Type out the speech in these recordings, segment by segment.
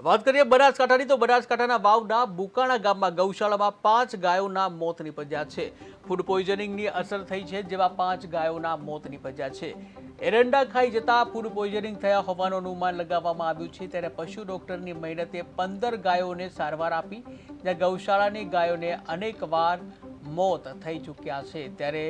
વાત કરીએ બનાસકાંઠાની, તો બનાસકાંઠાના વાવના બુકાણા ગામમાં ગૌશાળામાં પાંચ ગાયોના મોત નીપજ્યા છે. ફૂડ પોઈઝનિંગની અસર થઈ છે જેવા પાંચ ગાયોના મોત નીપજ્યા છે. એરંડા ખાઈ જતા ફૂડ પોઈઝનિંગ થયા હોવાનું અનુમાન લગાવવામાં આવ્યું છે. ત્યારે પશુ ડોક્ટરની મહેનતે પંદર ગાયોને સારવાર આપી, જ્યાં ગૌશાળાની ગાયોને અનેકવાર મોત થઈ ચૂક્યા છે. ત્યારે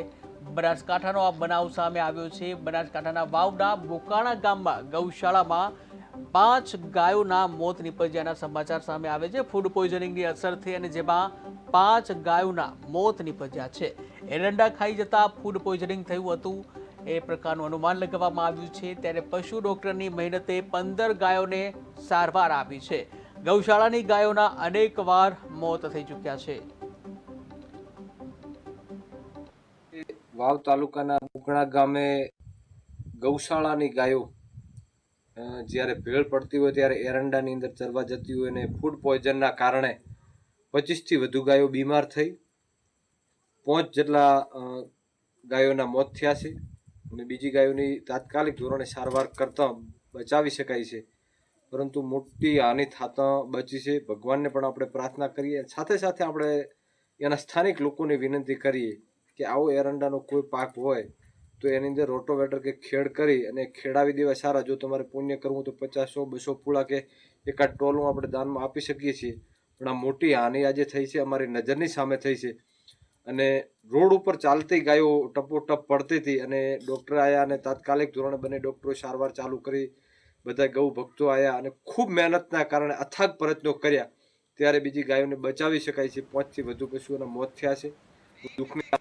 બનાસકાંઠાનો આ બનાવ સામે આવ્યો છે. બનાસકાંઠાના વાવના બુકાણા ગામમાં ગૌશાળામાં પાંચ ગાયોના મોત નિપજ્યાના સમાચાર સામે આવે છે. ફૂડ પોઈઝનિંગની અસરથી અને જેમાં પાંચ ગાયોના મોત નિપજ્યા છે. એરંડા ખાઈ જતા ફૂડ પોઈઝનિંગ થયું હતું. એ પ્રકારનું અનુમાન લગાવવામાં આવ્યું છે. ત્યારે પશુ ડોક્ટરની મહેનતે પંદર ગાયોને સારવાર આપી છે. ગૌશાળાની ગાયોના અનેક વાર મોત થઈ ચૂક્યા છે. વાવ તાલુકાના બુકણા ગામે ગૌશાળાની ગાયો જ્યારે ભેળ પડતી હોય ત્યારે એરંડાની અંદર ચરવા જતી હોય અને ફૂડ પોઈઝનના કારણે પચીસથી વધુ ગાયો બીમાર થઈ. પાંચ જેટલા ગાયોના મોત થયા છે અને બીજી ગાયોની તાત્કાલિક ધોરણે સારવાર કરતાં બચાવી શકાય છે. પરંતુ મોટી હાનિ થતાં બચી છે. ભગવાનને પણ આપણે પ્રાર્થના કરીએ. સાથે સાથે આપણે એના સ્થાનિક લોકોને વિનંતી કરીએ કે આવો એરંડાનો કોઈ પાક હોય તો એની અંદર રોટોવેટર કે ખેડ કરી અને ખેડાવી દેવા સારા. જો તમારે પુણ્ય કરવું તો પચાસો, બસો પૂળા કે એકાદ ટોલું આપણે દાનમાં આપી શકીએ છીએ. પણ આ મોટી હાનિ આજે થઈ છે, અમારી નજરની સામે થઈ છે. અને રોડ ઉપર ચાલતી ગાયો ટપોટપ પડતી હતી અને ડૉક્ટર આવ્યા અને તાત્કાલિક ધોરણે બંને ડૉક્ટરો સારવાર ચાલુ કરી. બધા ગૌ ભક્તો આવ્યા અને ખૂબ મહેનતના કારણે અથાગ પ્રયત્નો કર્યા. ત્યારે બીજી ગાયોને બચાવી શકાય છે. પાંચથી વધુ પશુઓના મોત થયા છે. દુઃખની